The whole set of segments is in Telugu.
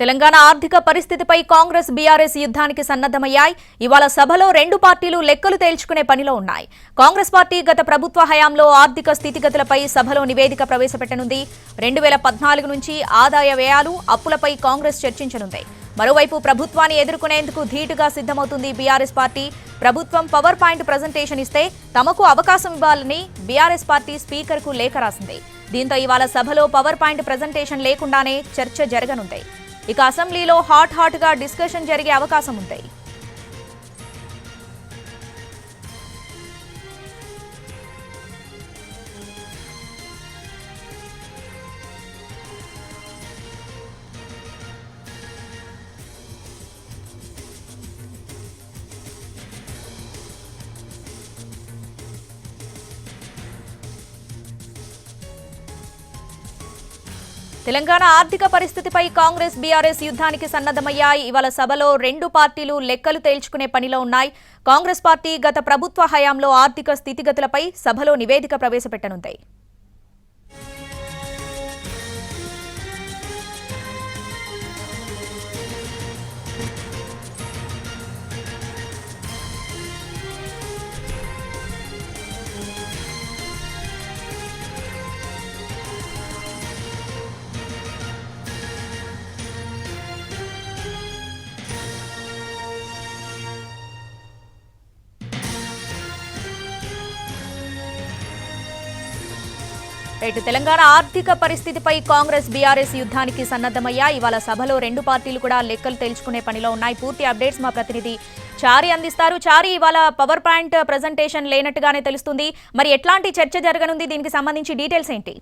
తెలంగాణ ఆర్థిక పరిస్థితిపై కాంగ్రెస్ బీఆర్ఎస్ యుద్ధానికి సన్నద్దమయ్యాయి ఇవాళ సభలో రెండు పార్టీలు లెక్కలు తేల్చుకునే పనిలో ఉన్నాయి. కాంగ్రెస్ పార్టీ గత ప్రభుత్వ హయాంలో ఆర్థిక స్థితిగతులపై సభలో నివేదిక ప్రవేశపెట్టనుంది. రెండు వేల పద్నాలుగు నుంచి ఆదాయ వ్యయాలు అప్పులపై కాంగ్రెస్ చర్చించనుంది. మరోవైపు ప్రభుత్వాన్ని ఎదుర్కొనేందుకు ధీటుగా సిద్ధమవుతుంది బీఆర్ఎస్ పార్టీ. ప్రభుత్వం పవర్ పాయింట్ ప్రజెంటేషన్ ఇస్తే తమకు అవకాశం ఇవ్వాలని బీఆర్ఎస్ పార్టీ స్పీకర్కు లేఖ రాసింది. దీంతో ఇవాళ సభలో పవర్ పాయింట్ ప్రజెంటేషన్ లేకుండానే చర్చ జరగనుంది. ఇక అసెంబ్లీలో హాట్ హాట్గా డిస్కషన్ జరిగే అవకాశం ఉంటాయి. తెలంగాణ ఆర్థిక పరిస్థితిపై కాంగ్రెస్ బీఆర్ఎస్ యుద్ధానికి సన్నద్దమయ్యాయి ఇవాళ సభలో రెండు పార్టీలు లెక్కలు తేల్చుకునే పనిలో ఉన్నాయి. కాంగ్రెస్ పార్టీ గత ప్రభుత్వ హయాంలో ఆర్థిక స్థితిగతులపై సభలో నివేదిక ప్రవేశపెట్టనుంది. రైట్ తెలంగాణ ఆర్థిక పరిస్థితిపై కాంగ్రెస్ బీఆర్ఎస్ యుద్ధానికి సన్నద్దమయ్యా ఇవాళ సభలో రెండు పార్టీలు కూడా లెక్కలు తేల్చుకునే పనిలో ఉన్నాయి. పూర్తి అప్డేట్స్ మా ప్రతినిధి చారి అందిస్తారు. చారి ఇవాళ పవర్ పాయింట్ ప్రజెంటేషన్ లేనట్టుగానే తెలుస్తుంది. మరి ఎట్లాంటి చర్చ జరగనుంది? దీనికి సంబంధించి డీటెయిల్స్ ఏంటి?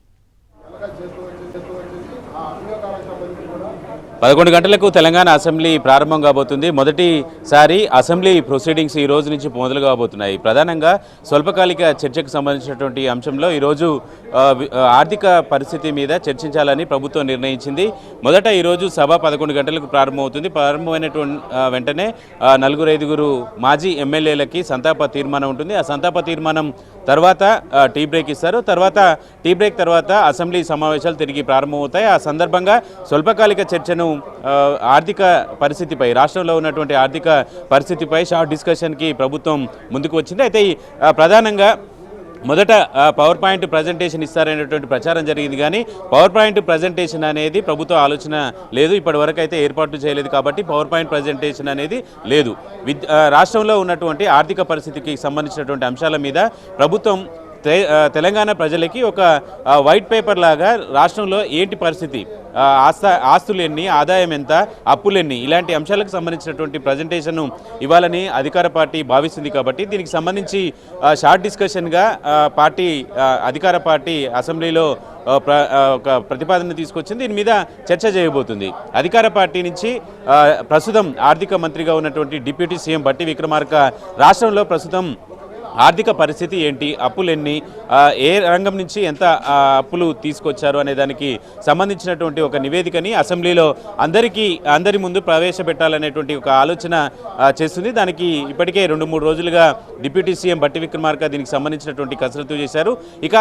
పదకొండు గంటలకు తెలంగాణ అసెంబ్లీ ప్రారంభం కాబోతుంది. మొదటిసారి అసెంబ్లీ ప్రొసీడింగ్స్ ఈ రోజు నుంచి మొదలు కాబోతున్నాయి. ప్రధానంగా స్వల్పకాలిక చర్చకు సంబంధించినటువంటి అంశంలో ఈరోజు ఆర్థిక పరిస్థితి మీద చర్చించాలని ప్రభుత్వం నిర్ణయించింది. మొదట ఈరోజు సభ పదకొండు గంటలకు ప్రారంభమవుతుంది. ప్రారంభమైనటువంటి వెంటనే నలుగురు ఐదుగురు మాజీ ఎమ్మెల్యేలకి సంతాప తీర్మానం ఉంటుంది. ఆ సంతాప తీర్మానం తర్వాత టీ బ్రేక్ ఇస్తారు. తర్వాత టీ బ్రేక్ తర్వాత అసెంబ్లీ సమావేశాలు తిరిగి ప్రారంభమవుతాయి. ఆ సందర్భంగా స్వల్పకాలిక చర్చను ఆర్థిక పరిస్థితిపై రాష్ట్రంలో ఉన్నటువంటి ఆర్థిక పరిస్థితిపై షార్ట్ డిస్కషన్కి ప్రభుత్వం ముందుకు వచ్చింది. అయితే ప్రధానంగా మొదట పవర్ పాయింట్ ప్రజెంటేషన్ ఇస్తారనేటువంటి ప్రచారం జరిగింది కానీ పవర్ పాయింట్ ప్రజెంటేషన్ అనేది ప్రభుత్వ ఆలోచన లేదు. ఇప్పటి వరకు అయితే ఏర్పాటు చేయలేదు కాబట్టి పవర్ పాయింట్ ప్రజెంటేషన్ అనేది లేదు. విద్ రాష్ట్రంలో ఉన్నటువంటి ఆర్థిక పరిస్థితికి సంబంధించినటువంటి అంశాల మీద ప్రభుత్వం తెలంగాణ ప్రజలకి ఒక వైట్ పేపర్ లాగా రాష్ట్రంలో ఏంటి పరిస్థితి? ఆ, ఆస్త ఆస్తులు ఎన్ని ఆదాయం ఎంత అప్పులు ఎన్ని? ఇలాంటి అంశాలకు సంబంధించినటువంటి ప్రజెంటేషన్ ఇవ్వాలని అధికార పార్టీ భావిస్తుంది కాబట్టి దీనికి సంబంధించి షార్ట్ డిస్కషన్గా పార్టీ అధికార పార్టీ అసెంబ్లీలో ప్ర ఒక ప్రతిపాదన తీసుకొచ్చింది. దీని మీద చర్చ చేయబోతుంది. అధికార పార్టీ నుంచి ప్రస్తుతం ఆర్థిక మంత్రిగా ఉన్నటువంటి డిప్యూటీ సీఎం బట్టి విక్రమార్క రాష్ట్రంలో ప్రస్తుతం ఆర్థిక పరిస్థితి ఏంటి? అప్పులు ఎన్ని? ఏ రంగం నుంచి ఎంత అప్పులు తీసుకొచ్చారు అనే దానికి సంబంధించినటువంటి ఒక నివేదికని అసెంబ్లీలో అందరికీ అందరి ముందు ప్రవేశపెట్టాలనేటువంటి ఒక ఆలోచన చేస్తుంది. దానికి ఇప్పటికే రెండు మూడు రోజులుగా డిప్యూటీ సీఎం బట్టి విక్రమార్క దీనికి సంబంధించినటువంటి కసరత్తు చేశారు. ఇక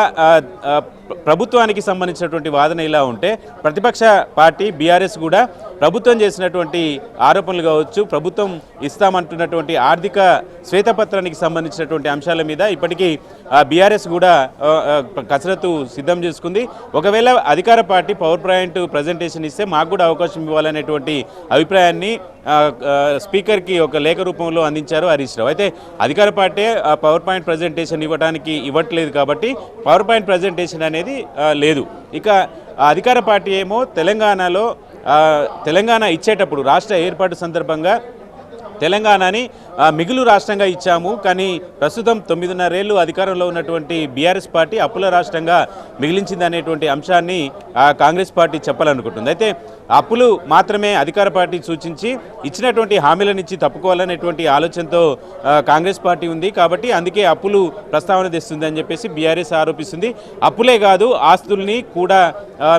ప్రభుత్వానికి సంబంధించినటువంటి వాదన ఇలా ఉంటే ప్రతిపక్ష పార్టీ బీఆర్ఎస్ కూడా ప్రభుత్వం చేసినటువంటి ఆరోపణలు కావచ్చు ప్రభుత్వం ఇస్తామంటున్నటువంటి ఆర్థిక శ్వేతపత్రానికి సంబంధించినటువంటి అంశాల మీద ఇప్పటికీ బీఆర్ఎస్ కూడా కసరత్తు సిద్ధం చేసుకుంది. ఒకవేళ అధికార పార్టీ పవర్ పాయింట్ ప్రజెంటేషన్ ఇస్తే మాకు కూడా అవకాశం ఇవ్వాలనేటువంటి అభిప్రాయాన్ని స్పీకర్కి ఒక లేఖ రూపంలో అందించారు హరీష్ రావు. అయితే అధికార పార్టీ ఆ పవర్ పాయింట్ ప్రజెంటేషన్ ఇవ్వడానికి ఇవ్వట్లేదు కాబట్టి పవర్ పాయింట్ ప్రజెంటేషన్ అనేది లేదు. ఇక ఆ అధికార పార్టీ ఏమో తెలంగాణలో తెలంగాణ ఇచ్చేటప్పుడు రాష్ట్ర ఏర్పాటు సందర్భంగా తెలంగాణని మిగులు రాష్ట్రంగా ఇచ్చాము. కానీ ప్రస్తుతం తొమ్మిదిన్నరేళ్ళు అధికారంలో ఉన్నటువంటి బీఆర్ఎస్ పార్టీ అప్పుల రాష్ట్రంగా మిగిలించింది అనేటువంటి అంశాన్ని కాంగ్రెస్ పార్టీ చెప్పాలనుకుంటుంది. అయితే అప్పులు మాత్రమే అధికార పార్టీ సూచించి ఇచ్చినటువంటి హామీలను ఇచ్చి తప్పుకోవాలనేటువంటి ఆలోచనతో కాంగ్రెస్ పార్టీ ఉంది. కాబట్టి అందుకే అప్పులు ప్రస్తావన తెస్తుంది అని చెప్పేసి బీఆర్ఎస్ ఆరోపిస్తుంది. అప్పులే కాదు ఆస్తుల్ని కూడా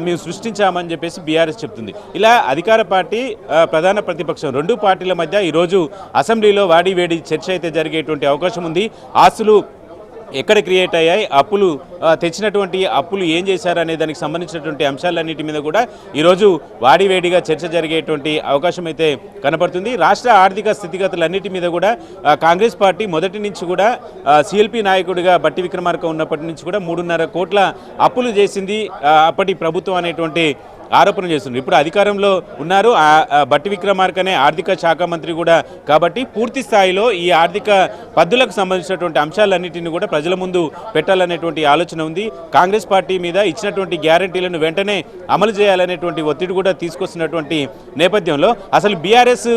మేము సృష్టించామని చెప్పేసి బీఆర్ఎస్ చెప్తుంది. ఇలా అధికార పార్టీ ప్రధాన ప్రతిపక్షం రెండు పార్టీల మధ్య ఈరోజు అసెంబ్లీలో వాడి వేడి చర్చ అయితే జరిగేటువంటి అవకాశం ఉంది. ఆస్తులు ఎక్కడ క్రియేట్ అయ్యాయి? అప్పులు తెచ్చినటువంటి అప్పులు ఏం చేశారు అనే దానికి సంబంధించినటువంటి అంశాలన్నిటి మీద కూడా ఈరోజు వాడివేడిగా చర్చ జరిగేటువంటి అవకాశం అయితే కనపడుతుంది. రాష్ట్ర ఆర్థిక స్థితిగతులన్నిటి మీద కూడా కాంగ్రెస్ పార్టీ మొదటి నుంచి కూడా సిఎల్పి నాయకుడిగా బట్టి విక్రమార్క ఉన్నప్పటి నుంచి కూడా మూడున్నర కోట్ల అప్పులు చేసింది అప్పటి ప్రభుత్వం అనేటువంటి ఆరోపణ చేస్తున్నారు. ఇప్పుడు అధికారంలో ఉన్నారు. బట్టి విక్రమార్కనే ఆర్థిక శాఖ మంత్రి కూడా కాబట్టి పూర్తి స్థాయిలో ఈ ఆర్థిక పద్దులకు సంబంధించినటువంటి అంశాలన్నింటినీ కూడా ప్రజల ముందు పెట్టాలనేటువంటి ఆలోచన ఉంది. కాంగ్రెస్ పార్టీ మీద ఇచ్చినటువంటి గ్యారంటీలను వెంటనే అమలు చేయాలనేటువంటి ఒత్తిడి కూడా తీసుకొస్తున్నటువంటి నేపథ్యంలో అసలు బీఆర్ఎస్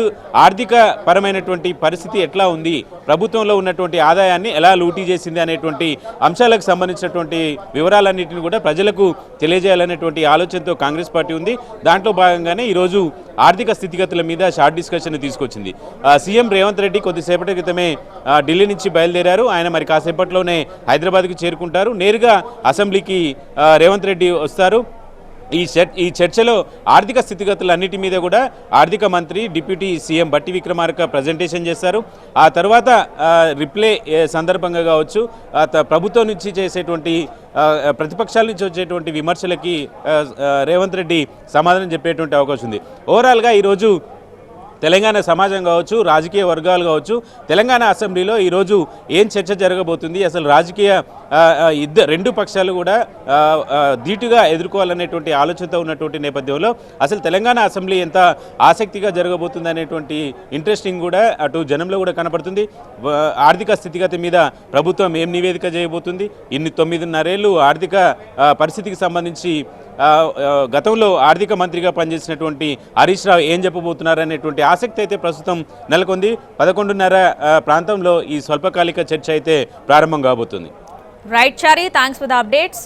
ఆర్థిక పరమైనటువంటి పరిస్థితి ఎట్లా ఉంది? ప్రభుత్వంలో ఉన్నటువంటి ఆదాయాన్ని ఎలా లూటీ చేసింది అనేటువంటి అంశాలకు సంబంధించినటువంటి వివరాలన్నింటినీ కూడా ప్రజలకు తెలియజేయాలనేటువంటి ఆలోచనతో కాంగ్రెస్ పార్టీ ఉంది. దాంట్లో భాగంగానే ఈరోజు ఆర్థిక స్థితిగతుల మీద షార్ట్ డిస్కషన్ తీసుకొచ్చింది. సీఎం రేవంత్ రెడ్డి కొద్దిసేపటి క్రితమే ఢిల్లీ నుంచి బయలుదేరారు. ఆయన మరి కాసేపట్లోనే హైదరాబాద్కి చేరుకుంటారు. నేరుగా అసెంబ్లీకి రేవంత్ రెడ్డి వస్తారు. ఈ ఈ చర్చలో ఆర్థిక స్థితిగతులన్నిటి మీద కూడా ఆర్థిక మంత్రి డిప్యూటీ సీఎం బట్టి విక్రమార్క ప్రజెంటేషన్ చేస్తారు ఆ తర్వాత రిప్లే సందర్భంగా కావచ్చు ప్రభుత్వం నుంచి చేసేటువంటి ప్రతిపక్షాల నుంచి వచ్చేటువంటి విమర్శలకి రేవంత్ రెడ్డి సమాధానం చెప్పేటువంటి అవకాశం ఉంది. ఓవరాల్గా ఈరోజు తెలంగాణ సమాజం కావచ్చు రాజకీయ వర్గాలు కావచ్చు తెలంగాణ అసెంబ్లీలో ఈరోజు ఏం చర్చ జరగబోతుంది అసలు రాజకీయ ఇద్దరు రెండు పక్షాలు కూడా ధీటుగా ఎదుర్కోవాలనేటువంటి ఆలోచనతో ఉన్నటువంటి నేపథ్యంలో అసలు తెలంగాణ అసెంబ్లీ ఎంత ఆసక్తిగా జరగబోతుంది అనేటువంటి ఇంట్రెస్టింగ్ కూడా అటు జనంలో కూడా కనపడుతుంది. ఆర్థిక స్థితిగతి మీద ప్రభుత్వం ఏం నివేదిక చేయబోతుంది? ఇన్ని తొమ్మిదిన్నరేళ్ళు ఆర్థిక పరిస్థితికి సంబంధించి గతంలో ఆర్థిక మంత్రిగా పనిచేసినటువంటి హరీష్ రావు ఏం చెప్పబోతున్నారు అనేటువంటి ఆసక్తి అయితే ప్రస్తుతం నెలకొంది. పదకొండున్నర ప్రాంతంలో ఈ స్వల్పకాలిక చర్చ అయితే ప్రారంభం కాబోతుంది. Right Chary thanks for the updates